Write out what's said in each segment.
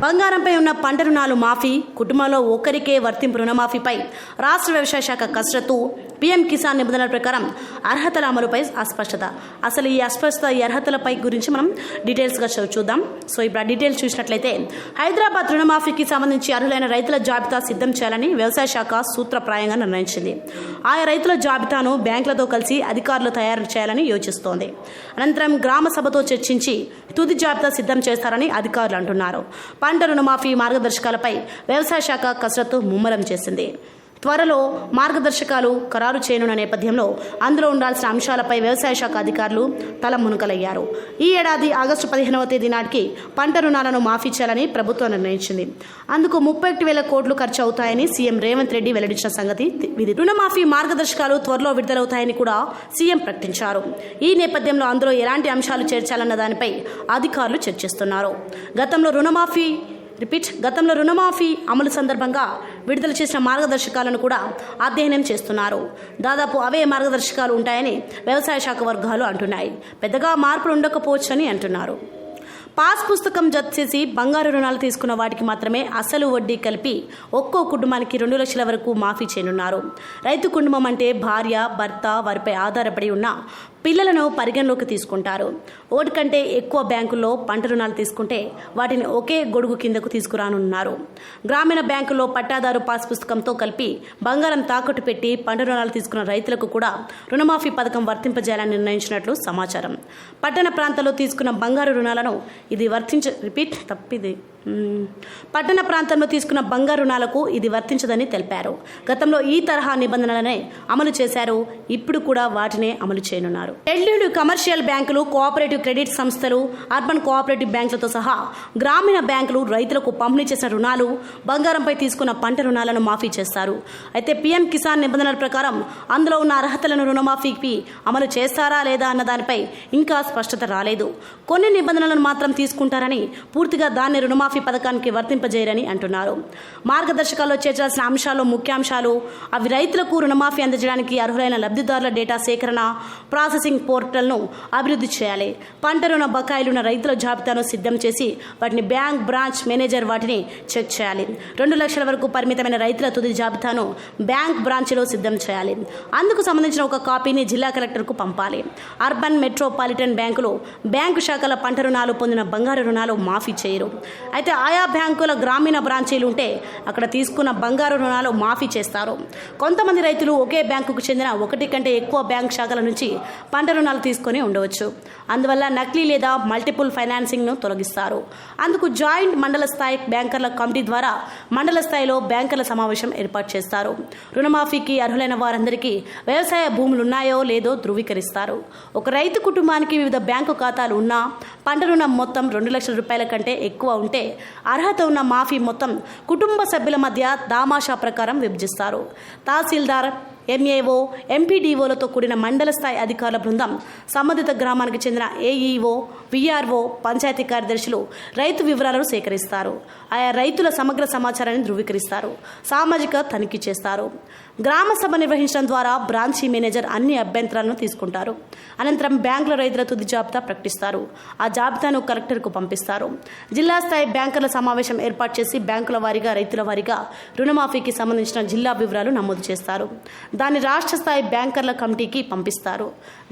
బంగారంపై ఉన్న పంట రుణాలు మాఫీ కుటుంబంలో ఒక్కరికే వర్తింపు రుణమాఫీపై రాష్ట్ర వ్యవసాయ శాఖ కసరత్తు పీఎం కిసాన్ నిబంధనల ప్రకారం అర్హతల అమలుపై అస్పష్టత. అసలు ఈ అస్పష్టత ఈ అర్హతలపై గురించి మనం డీటెయిల్స్గా చూద్దాం. సో ఇప్పుడు ఆ డీటెయిల్స్ చూసినట్లయితే హైదరాబాద్ రుణమాఫీకి సంబంధించి అర్హులైన రైతుల జాబితా సిద్ధం చేయాలని వ్యవసాయ శాఖ సూత్రప్రాయంగా నిర్ణయించింది. ఆయా రైతుల జాబితాను బ్యాంకులతో కలిసి అధికారులు తయారు చేయాలని యోచిస్తోంది. అనంతరం గ్రామ సభతో చర్చించి తుది జాబితా సిద్ధం చేస్తారని అధికారులు అంటున్నారు. పంట రుణమాఫీ మార్గదర్శకాలపై వ్యవసాయ శాఖ కసరత్తు ముమ్మరం చేసింది. త్వరలో మార్గదర్శకాలు ఖరారు చేయనున్న నేపథ్యంలో అందులో ఉండాల్సిన అంశాలపై వ్యవసాయ శాఖ అధికారులు తల మునుకలయ్యారు. ఈ ఏడాది ఆగస్టు పదిహేనవ తేదీ నాటికి పంట రుణాలను మాఫీ చేయాలని ప్రభుత్వం నిర్ణయించింది. అందుకు ముప్పై ఒకటి వేల కోట్లు ఖర్చు అవుతాయని సీఎం రేవంత్ రెడ్డి వెల్లడించిన సంగతి విధి రుణమాఫీ మార్గదర్శకాలు త్వరలో విడుదలవుతాయని కూడా సీఎం ప్రకటించారు. ఈ నేపథ్యంలో అందులో ఎలాంటి అంశాలు చేర్చాలన్న దానిపై అధికారులు చర్చిస్తున్నారు. గతంలో రుణమాఫీ రిపీట్ గతంలో రుణమాఫీ అమలు సందర్భంగా విడుదల చేసిన మార్గదర్శకాలను కూడా అధ్యయనం చేస్తున్నారు. దాదాపు అవే మార్గదర్శకాలు ఉంటాయని వ్యవసాయ శాఖ వర్గాలు అంటున్నాయి. పెద్దగా మార్పులు ఉండకపోవచ్చని అంటున్నారు. పాస్ పుస్తకం జత చేసి బంగారు రుణాలు తీసుకున్న వాటికి మాత్రమే అసలు వడ్డీ కలిపి ఒక్కో కుటుంబానికి రెండు లక్షల వరకు మాఫీ చేయనున్నారు. రైతు కుటుంబం అంటే భార్య భర్త వారిపై ఆధారపడి ఉన్న పిల్లలను పరిగణలోకి తీసుకుంటారు. ఓటు కంటే ఎక్కువ బ్యాంకుల్లో పంట రుణాలు తీసుకుంటే వాటిని ఒకే గొడుగు కిందకు తీసుకురానున్నారు. గ్రామీణ బ్యాంకుల్లో పట్టాదారు పాస్ పుస్తకంతో కలిపి బంగారం తాకట్టు పెట్టి పంట రుణాలు తీసుకున్న రైతులకు కూడా రుణమాఫీ పథకం వర్తింపజేయాలని నిర్ణయించినట్లు సమాచారం. పట్టణ ప్రాంతాల్లో తీసుకున్న బంగారు రుణాలను ఇది వర్తించ రిపీట్ తప్పిది పట్టణ ప్రాంతంలో తీసుకున్న బంగారు రుణాలకు ఇది వర్తించదని తెలిపారు. గతంలో ఈ తరహా నిబంధనలనే అమలు చేశారు. ఇప్పుడు కూడా వాటినే అమలు చేయనున్నారు. ఎల్డీలు కమర్షియల్ బ్యాంకులు కోఆపరేటివ్ క్రెడిట్ సంస్థలు అర్బన్ కోఆపరేటివ్ బ్యాంకులతో సహా గ్రామీణ బ్యాంకులు రైతులకు పంపిణీ చేసిన రుణాలు బంగారంపై తీసుకున్న పంట రుణాలను మాఫీ చేస్తారు అయితే పీఎం కిసాన్ నిబంధనల ప్రకారం అందులో ఉన్న అర్హతలను రుణమాఫీకి అమలు చేస్తారా లేదా అన్న దానిపై ఇంకా స్పష్టత రాలేదు. కొన్ని నిబంధనలను మాత్రం తీసుకుంటారని పూర్తిగా దాన్ని రుణమాఫీ పథకానికి వర్తింపజేయరని అంటున్నారు. మార్గదర్శకాల్లో చేర్చాల్సిన అంశాలు ముఖ్యాంశాలు అవి రైతులకు రుణమాఫీ అందజేయడానికి అర్హులైన లబ్ధిదారుల డేటా సేకరణ ప్రాసెస్ ప్రాసెసింగ్ పోర్టల్ను అభివృద్ధి చేయాలి. పంట రుణ బకాయిలున్న రైతుల జాబితాను సిద్ధం చేసి వాటిని బ్యాంక్ బ్రాంచ్ మేనేజర్ వాటిని చెక్ చేయాలి. రెండు లక్షల వరకు పరిమితమైన రైతుల తుది జాబితాను బ్యాంక్ బ్రాంచ్లో సిద్ధం చేయాలి. అందుకు సంబంధించిన ఒక కాపీని జిల్లా కలెక్టర్కు పంపాలి. అర్బన్ మెట్రోపాలిటన్ బ్యాంకులు బ్యాంకు శాఖల పంట రుణాలు పొందిన బంగారు రుణాలు మాఫీ చేయరు. అయితే ఆయా బ్యాంకుల గ్రామీణ బ్రాంచీలు ఉంటే అక్కడ తీసుకున్న బంగారు రుణాలు మాఫీ చేస్తారు. కొంతమంది రైతులు ఒకే బ్యాంకుకు చెందిన ఒకటి కంటే ఎక్కువ బ్యాంక్ శాఖల నుంచి పంట రుణాలు తీసుకొని ఉండవచ్చు. అందువల్ల నకిలీ లేదా మల్టిపుల్ ఫైనాన్సింగ్ను తొలగిస్తారు. అందుకు జాయింట్ మండల స్థాయి బ్యాంకర్ల కమిటీ ద్వారా మండల స్థాయిలో బ్యాంకర్ల సమావేశం ఏర్పాటు చేస్తారు. రుణమాఫీకి అర్హులైన వారందరికీ వ్యవసాయ భూములు ఉన్నాయో లేదో ధృవీకరిస్తారు. ఒక రైతు కుటుంబానికి వివిధ బ్యాంకు ఖాతాలు ఉన్నా పంట రుణం మొత్తం రెండు లక్షల రూపాయల కంటే ఎక్కువ ఉంటే అర్హత ఉన్న మాఫీ మొత్తం కుటుంబ సభ్యుల మధ్య దామాషా ప్రకారం విభజిస్తారు. తహసీల్దార్ ఎంఏఓ ఎంపీడీఓలతో కూడిన మండల స్థాయి అధికారుల బృందం సంబంధిత గ్రామానికి చెందిన ఏఈఓ విఆర్ఓ పంచాయతీ కార్యదర్శులు రైతు వివరాలను సేకరిస్తారు. ఆయా రైతుల సమగ్ర సమాచారాన్ని ధృవీకరిస్తారు. సామాజిక తనిఖీ చేస్తారు. గ్రామ సభ నిర్వహించడం ద్వారా బ్రాంచీ మేనేజర్ అన్ని అభ్యంతరాలను తీసుకుంటారు. అనంతరం బ్యాంకుల రైతుల తుది జాబితా ప్రకటిస్తారు. ఆ జాబితాను కలెక్టర్కు పంపిస్తారు. జిల్లా స్థాయి బ్యాంకర్ల సమావేశం ఏర్పాటు చేసి బ్యాంకుల వారీగా రైతుల వారీగా రుణమాఫీకి సంబంధించిన జిల్లా వివరాలు నమోదు చేస్తారు. దాన్ని రాష్ట్ర స్థాయి బ్యాంకర్ల కమిటీకి పంపిస్తారు.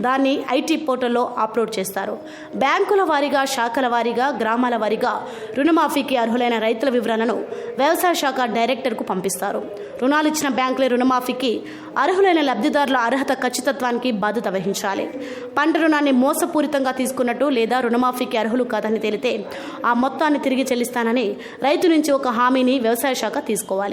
దాన్ని ఐటీ పోర్టల్లో అప్లోడ్ చేస్తారు. బ్యాంకుల వారీగా శాఖల వారీగా గ్రామాల వారీగా రుణమాఫీకి అర్హులైన రైతుల వివరాలను వ్యవసాయ శాఖ డైరెక్టర్కు పంపిస్తారు. రుణాలు ఇచ్చిన బ్యాంకులే రుణమాఫీకి అర్హులైన లబ్ధిదారుల అర్హత ఖచ్చితత్వానికి బాధ్యత వహించాలి. పంట రుణాన్ని మోసపూరితంగా తీసుకున్నట్టు లేదా రుణమాఫీకి అర్హులు కాదని తేలితే ఆ మొత్తాన్ని తిరిగి చెల్లిస్తానని రైతు నుంచి ఒక హామీని వ్యవసాయ శాఖ తీసుకోవాలి.